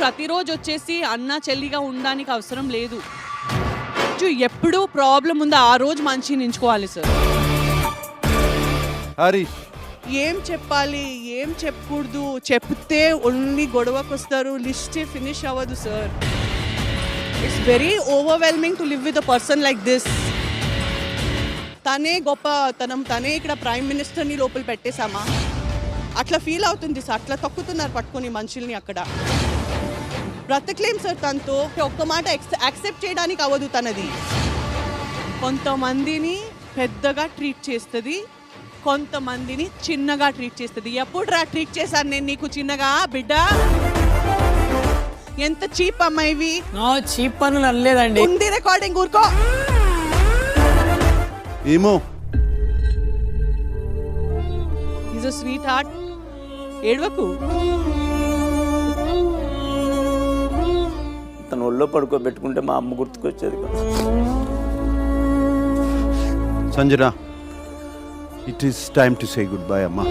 ప్రతిరోజు వచ్చేసి అన్న చెల్లిగా ఉండడానికి అవసరం లేదు. చు- ఎప్పుడు ప్రాబ్లం ఉందో ఆ రోజు మంచి నించుకోవాలి సార్. హరీష్. ఏం చెప్పాలి ఏం చెప్పకూడదు చెప్తే ఓన్లీ గొడవకు వస్తారు లిస్ట్ ఫినిష్ అవ్వదు sir. It's very overwhelming to live with a person like this తనే గొప్ప తనం తనే ఇక్కడ ప్రైమ్ మినిస్టర్ని లోపల పెట్టేశామా? అట్లా ఫీల్ అవుతుంది సార్. అట్లా తొక్కుతున్నారు పట్టుకొని మనుషుల్ని అక్కడ. బ్రతకలేం సార్ తనతో. ఒక్క మాట యాక్సెప్ట్ చేయడానికి అవ్వదు తనది. కొంతమందిని పెద్దగా ట్రీట్ చేస్తుంది. కొంతమందిని చిన్నగా ట్రీట్ చేస్తుంది. ఎప్పుడు రా ట్రీట్ చేశాను నేను నీకు చిన్నగా బిడ్డ? ఎంత చీప్ అమ్మాయివి నో చీప్ పనులు అనలేదండి. ఉంది రికార్డింగ్ ఊరుకో. ఏమో. ఈజ్ స్వీట్ హార్ట్ ఏడవకు. తన ఒళ్ళో పడుకోబెట్టుకుంటే మా అమ్మ గుర్తుకొచ్చేది కదా. Sanjana it is time to say good bye అమ్మా.